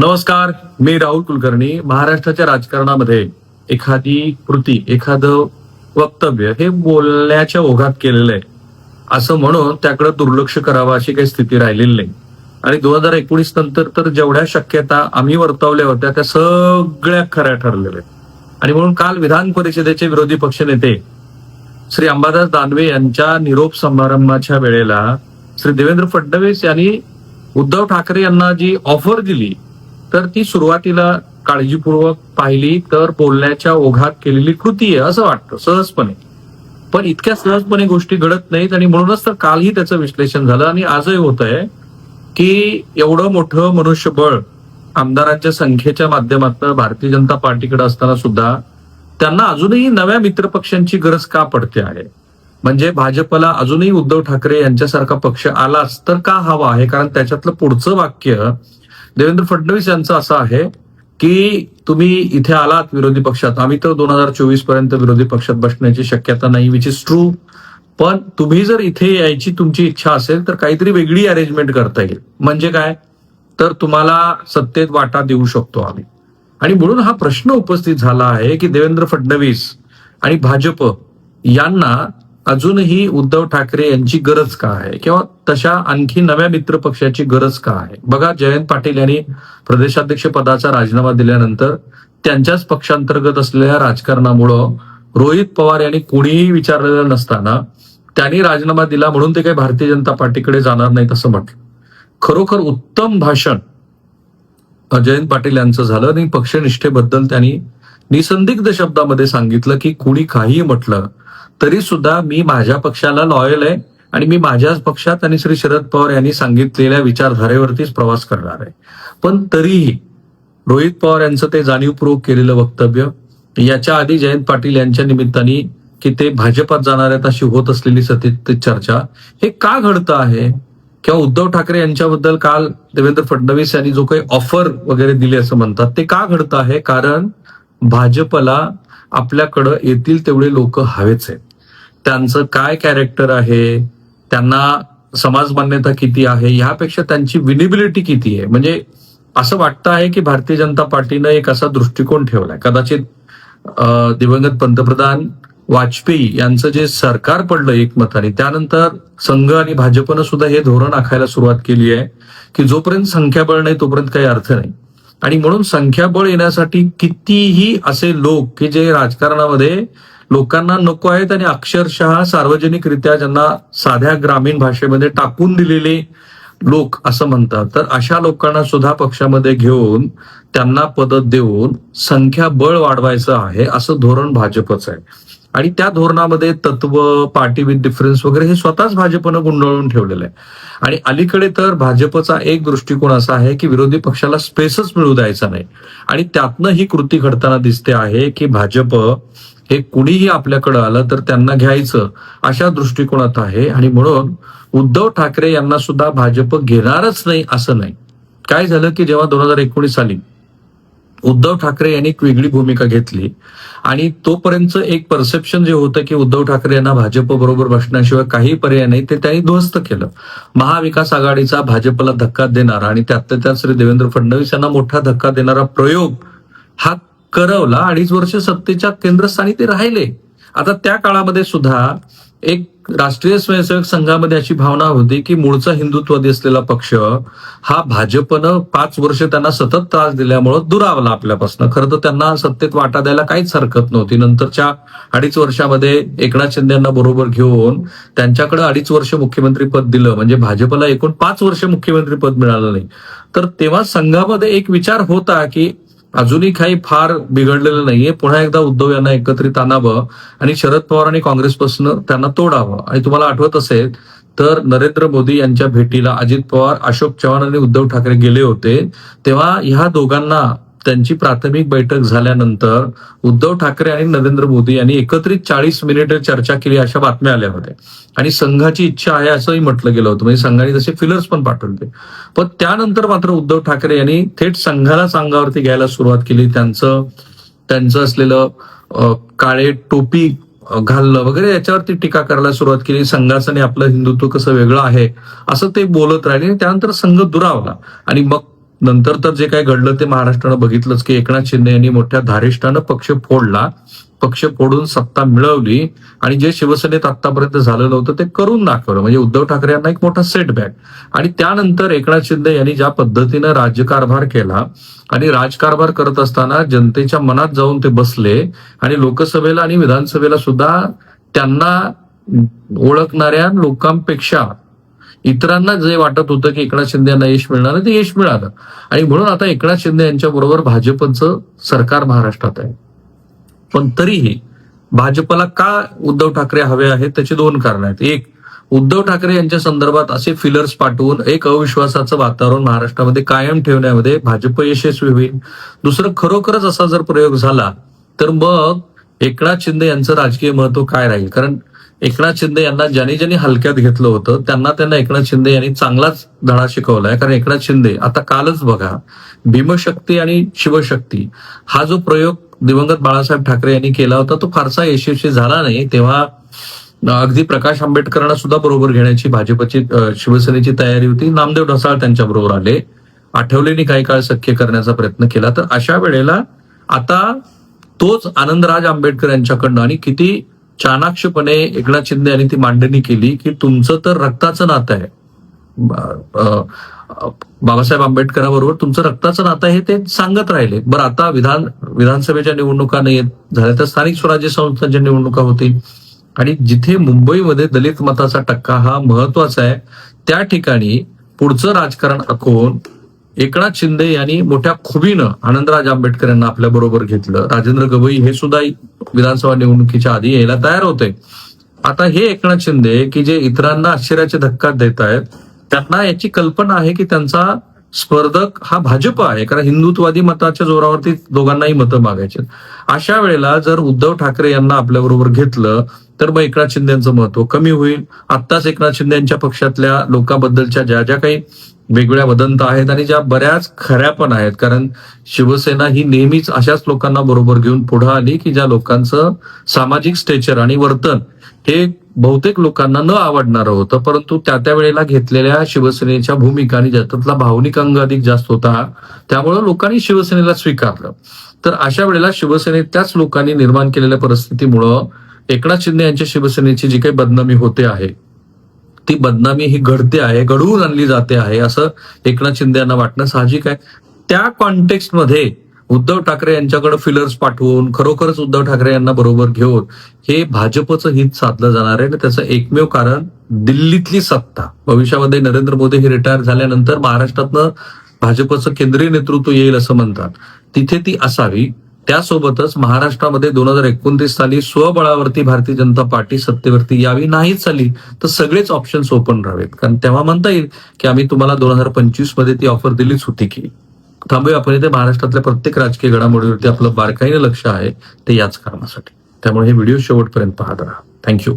नमस्कार मी राहुल कुलकर्णी महाराष्ट्राच्या राजकारणामध्ये एखादी कृती एखादं वक्तव्य हे बोलण्याच्या ओघात केलेलं आहे. असं म्हणून त्याकडे दुर्लक्ष करावं अशी काही स्थिती राहिलेली नाही. आणि दोन हजार एकोणीस नंतर तर जेवढ्या शक्यता आम्ही वर्तवल्या होत्या त्या सगळ्या खऱ्या ठरलेल्या आणि म्हणून काल विधान परिषदेचे विरोधी पक्षनेते श्री अंबादास दानवे यांच्या निरोप समारंभाच्या वेळेला श्री देवेंद्र फडणवीस यांनी उद्धव ठाकरे यांना जी ऑफर दिली तर ती सुरुवातीला काळजीपूर्वक पाहिली तर बोलण्याच्या ओघात केलेली कृती आहे असं वाटतं सहजपणे. पण इतक्या सहजपणे गोष्टी घडत नाहीत आणि म्हणूनच तर कालही त्याचं विश्लेषण झालं आणि आजही होत आहे की एवढं मोठं मनुष्यबळ आमदारांच्या संख्येच्या माध्यमातून भारतीय जनता पार्टीकडे असताना सुद्धा त्यांना अजूनही नव्या मित्रपक्षांची गरज का पडते आहे? म्हणजे भाजपला अजूनही उद्धव ठाकरे यांच्यासारखा पक्ष आलाच तर का हवा आहे? कारण त्याच्यातलं पुढचं वाक्य देवेंद्र फडणवीस यांचं असं आहे की तुम्ही इथे आलात विरोधी पक्षात. आम्ही तर दोन हजार चोवीसपर्यंत विरोधी पक्षात बसण्याची शक्यता नाही विच इज ट्रू पण तुम्ही जर इथे यायची तुमची इच्छा असेल तर काहीतरी वेगळी अरेंजमेंट करता येईल. म्हणजे काय? तर तुम्हाला सत्तेत वाटा देऊ शकतो आम्ही. आणि म्हणून हा प्रश्न उपस्थित झाला आहे की देवेंद्र फडणवीस आणि भाजप यांना अजूनही उद्धव ठाकरे यांची गरज का आहे? किंवा तशा आणखी नव्या मित्र पक्षाची गरज का आहे? बघा जयंत पाटील यांनी प्रदेशाध्यक्ष पदाचा राजीनामा दिल्यानंतर त्यांच्याच पक्षांतर्गत असलेल्या राजकारणामुळं रोहित पवार यांनी कोणीही विचारलेलं नसताना त्यांनी राजीनामा दिला म्हणून ते काही भारतीय जनता पार्टीकडे जाणार नाहीत असं म्हटलं. खरोखर उत्तम भाषण जयंत पाटील यांचं झालं आणि पक्षनिष्ठेबद्दल त्यांनी निसंदिग्ध शब्दामध्ये सांगितलं की कुणी काही म्हटलं तरी सुद्धा मी माझ्या पक्षाला लॉयल आहे आणि मी माझ्याच पक्षात आणि श्री शरद पवार यांनी सांगितलेल्या विचारधारेवरतीच प्रवास करणार आहे. पण तरीही रोहित पवार यांचं ते जाणीवपूर्वक केलेलं वक्तव्य याच्या आधी जयंत पाटील यांच्या निमित्ताने की ते भाजपात जाणार आहेत अशी होत असलेली सतत चर्चा हे का घडतं आहे? किंवा उद्धव ठाकरे यांच्याबद्दल काल देवेंद्र फडणवीस यांनी जो काही ऑफर वगैरे दिली असं म्हणतात ते का घडतं आहे? कारण भाजपला आपल्याकडं येतील तेवढे लोक हवेच आहेत. त्यांचं काय कॅरेक्टर आहे? त्यांना समाज मान्यता किती आहे? ह्यापेक्षा त्यांची विनिबिलिटी किती आहे? म्हणजे असं वाटतं आहे की भारतीय जनता पार्टीनं एक असा दृष्टिकोन ठेवलाय. कदाचित दिवंगत पंतप्रधान वाजपेयी यांचं जे सरकार पडलं एकमताने त्यानंतर संघ आणि भाजपनं सुद्धा हे धोरण आखायला सुरुवात केली आहे की जोपर्यंत संख्याबळ नाही तोपर्यंत काही अर्थ नाही. आणि म्हणून संख्याबळ येण्यासाठी कितीही असे लोक की जे राजकारणामध्ये लोकांना नको आहेत आणि अक्षरशः सार्वजनिकरित्या ज्यांना साध्या ग्रामीण भाषेमध्ये टाकून दिलेले लोक असं म्हणतात. तर अशा लोकांना सुद्धा पक्षामध्ये घेऊन त्यांना पद देऊन संख्याबळ वाढवायचं आहे असं धोरण भाजपचं आहे. आणि त्या धोरणामध्ये तत्व पार्टी विथ डिफरन्स वगैरे हे स्वतःच भाजपनं गुंडाळून ठेवलेलं आहे. आणि अलीकडे तर भाजपचा एक दृष्टिकोन असा आहे की विरोधी पक्षाला स्पेसच मिळू द्यायचा नाही. आणि त्यातनं ही कृती घडताना दिसते आहे की भाजप हे कुणीही आपल्याकडे आलं तर त्यांना घ्यायचं अशा दृष्टिकोनात आहे. आणि म्हणून उद्धव ठाकरे यांना सुद्धा भाजप घेणारच नाही असं नाही. काय झालं की जेव्हा दोन हजार एकोणीस साली उद्धव ठाकरे यांनी एक वेगळी भूमिका घेतली. आणि तोपर्यंत एक परसेप्शन जे होतं की उद्धव ठाकरे यांना भाजप बरोबर बसण्याशिवाय काही पर्याय नाही ते त्यांनी ध्वस्त केलं. महाविकास आघाडीचा भाजपला धक्का देणारा आणि त्यात त्यात श्री देवेंद्र फडणवीस यांना मोठा धक्का देणारा प्रयोग हा करवला अडीच वर्ष सत्तेच्या केंद्रस्थानी ते राहिले. आता त्या काळामध्ये सुद्धा एक राष्ट्रीय स्वयंसेवक संघामध्ये अशी भावना होती की मूळचा हिंदुत्ववादी असलेला पक्ष हा भाजपनं पाच वर्ष त्यांना सतत त्रास दिल्यामुळं दुरावला आपल्यापासून. खरं तर त्यांना सत्तेत वाटा द्यायला काहीच हरकत नव्हती. नंतरच्या अडीच वर्षामध्ये एकनाथ शिंदे यांना बरोबर घेऊन त्यांच्याकडे अडीच वर्ष मुख्यमंत्री पद दिलं. म्हणजे भाजपला एकूण पाच वर्ष मुख्यमंत्री पद मिळालं नाही. तर तेव्हा संघामध्ये एक विचार होता की अजूनही काही फार बिघडलेलं नाहीये. पुन्हा एकदा उद्धव यांना एकत्रित आणावं आणि शरद पवार आणि काँग्रेसपासून त्यांना तोडावं. आणि तुम्हाला आठवत असेल तर नरेंद्र मोदी यांच्या भेटीला अजित पवार अशोक चव्हाण आणि उद्धव ठाकरे गेले होते. तेव्हा ह्या दोघांना त्यांची प्राथमिक बैठक झाल्यानंतर उद्धव ठाकरे आणि नरेंद्र मोदी यांनी एकत्रित चाळीस मिनिटे चर्चा केली अशा बातम्या आल्या होत्या. आणि संघाची इच्छा आहे असंही म्हटलं गेलं होतं. म्हणजे संघाने तसे फिलर्स पण पाठवले. पण त्यानंतर मात्र उद्धव ठाकरे यांनी थेट संघाला अंगावरती घ्यायला सुरुवात केली. त्यांचं त्यांचं असलेलं काळे टोपी घालणं वगैरे याच्यावरती टीका करायला सुरुवात केली. संघाचं आणि आपलं हिंदुत्व कसं वेगळं आहे असं ते बोलत राहिले. त्यानंतर संघ दुरावला. आणि मग नंतर तर जे काही घडलं ते महाराष्ट्रानं बघितलंच की एकनाथ शिंदे यांनी मोठ्या धारिष्ठानं पक्ष फोडला. पक्ष फोडून सत्ता मिळवली आणि जे शिवसेनेत आतापर्यंत झालं नव्हतं ते करून दाखवलं. म्हणजे उद्धव ठाकरे यांना एक मोठा सेटबॅक आणि त्यानंतर एकनाथ शिंदे यांनी ज्या पद्धतीनं राज्यकारभार केला आणि राजकारभार करत असताना जनतेच्या मनात जाऊन ते बसले आणि लोकसभेला आणि विधानसभेला सुद्धा त्यांना ओळखणाऱ्या लोकांपेक्षा इतरांना जे वाटत होतं की एकनाथ शिंदे यांना यश मिळणार ते यश मिळालं. आणि म्हणून आता एकनाथ शिंदे यांच्या बरोबर भाजपचं सरकार महाराष्ट्रात आहे. पण तरीही भाजपला का उद्धव ठाकरे हवे आहेत त्याची दोन कारण आहेत. एक उद्धव ठाकरे यांच्या संदर्भात असे फिलर्स पाठवून एक अविश्वासाचं वातावरण महाराष्ट्रामध्ये कायम ठेवण्यामध्ये भाजप यशस्वी होईल. दुसरं खरोखरच असा जर प्रयोग झाला तर मग एकनाथ शिंदे यांचं राजकीय महत्त्व काय राहील? कारण एकनाथ शिंदे यांना ज्यांनी ज्यांनी हलक्यात घेतलं होतं त्यांना त्यांना एकनाथ शिंदे यांनी चांगलाच धडा शिकवलाय. कारण एकनाथ शिंदे आता कालच बघा भीमशक्ती आणि शिवशक्ती हा जो प्रयोग दिवंगत बाळासाहेब ठाकरे यांनी केला होता तो फारसा यशस्वी झाला नाही. तेव्हा अगदी प्रकाश आंबेडकरांना सुद्धा बरोबर घेण्याची भाजपची शिवसेनेची तयारी होती. नामदेव ढसाळ त्यांच्या बरोबर आले. आठवलेनी काही काळ सख्य करण्याचा प्रयत्न केला. तर अशा वेळेला आता तोच आनंदराज आंबेडकर यांच्याकडनं आणि किती चाणाक्षपणे एकनाथ शिंदे यांनी ती मांडणी केली की तुमचं तर रक्ताचं नातं आहे. बाबासाहेब आंबेडकराबरोबर तुमचं रक्ताचं नातं आहे हे ते सांगत राहिले. बरं आता विधान विधानसभेच्या निवडणुका नाही झाल्या तर स्थानिक स्वराज्य संस्थांच्या निवडणुका होतील. आणि जिथे मुंबईमध्ये दलित मताचा टक्का हा महत्त्वाचा आहे त्या ठिकाणी पुढचं राजकारण आखून एकनाथ शिंदे यांनी मोठ्या खुबीनं आनंदराज आंबेडकर यांना आपल्या बरोबर घेतलं. राजेंद्र गवई हे सुद्धा विधानसभा निवडणुकीच्या आधी यायला तयार होते. आता हे एकनाथ शिंदे की जे इतरांना आश्चर्याचे धक्का देत आहेत त्यांना याची कल्पना आहे की त्यांचा स्पर्धक हा भाजप आहे कारण हिंदुत्वादी मताच्या जोरावरती दोघांनाही मतं मागायचे. अशा वेळेला जर उद्धव ठाकरे यांना आपल्या बरोबर घेतलं तर मग एकनाथ शिंदेचं महत्त्व कमी होईल. आत्ताच एकनाथ शिंदे यांच्या पक्षातल्या लोकांबद्दलच्या ज्या ज्या काही वेगवेगळ्या वदंत आहेत आणि ज्या बऱ्याच खऱ्या पण आहेत. कारण शिवसेना ही नेहमीच अशाच लोकांना बरोबर घेऊन पुढे आली की ज्या लोकांचं सामाजिक स्टेचर आणि वर्तन हे बहुतेक लोकांना न आवडणारं होतं. परंतु त्या त्या वेळेला घेतलेल्या शिवसेनेच्या भूमिका आणि ज्याच्यातला भावनिक अंग अधिक जास्त होता त्यामुळे लोकांनी शिवसेनेला स्वीकारलं. तर अशा वेळेला शिवसेनेत त्याच लोकांनी निर्माण केलेल्या परिस्थितीमुळं एकनाथ शिंदे यांच्या शिवसेनेची जी काही बदनामी होते आहे ती बदनामी ही घडते आहे घडवून आणली जाते आहे असं एकनाथ शिंदे यांना वाटणं साहजिक आहे. त्या कॉन्टेक्स्टमध्ये उद्धव ठाकरे यांच्याकडे फिलर्स पाठवून खरोखरच उद्धव ठाकरे यांना बरोबर घेऊन हे भाजपचं हित साधलं जाणार आहे. आणि त्याचं एकमेव कारण दिल्लीतली सत्ता. भविष्यामध्ये नरेंद्र मोदी हे रिटायर झाल्यानंतर महाराष्ट्रातनं भाजपचं केंद्रीय नेतृत्व येईल असं म्हणतात. तिथे ती असावी. त्यासोबतच महाराष्ट्रामध्ये दोन हजार एकोणतीस साली स्वबळावरती भारतीय जनता पार्टी सत्तेवरती यावी नाहीच आली तर सगळेच ऑप्शन्स ओपन राहावेत. कारण तेव्हा म्हणता येईल की आम्ही तुम्हाला दोन हजार पंचवीसमध्ये ती ऑफर दिलीच होती की. थांबूया आपण इथे महाराष्ट्रातल्या प्रत्येक राजकीय घडामोडीवरती आपलं बारकाईने लक्ष आहे ते याच कारणासाठी. त्यामुळे हे व्हिडिओ शेवटपर्यंत पाहत राहा. थँक्यू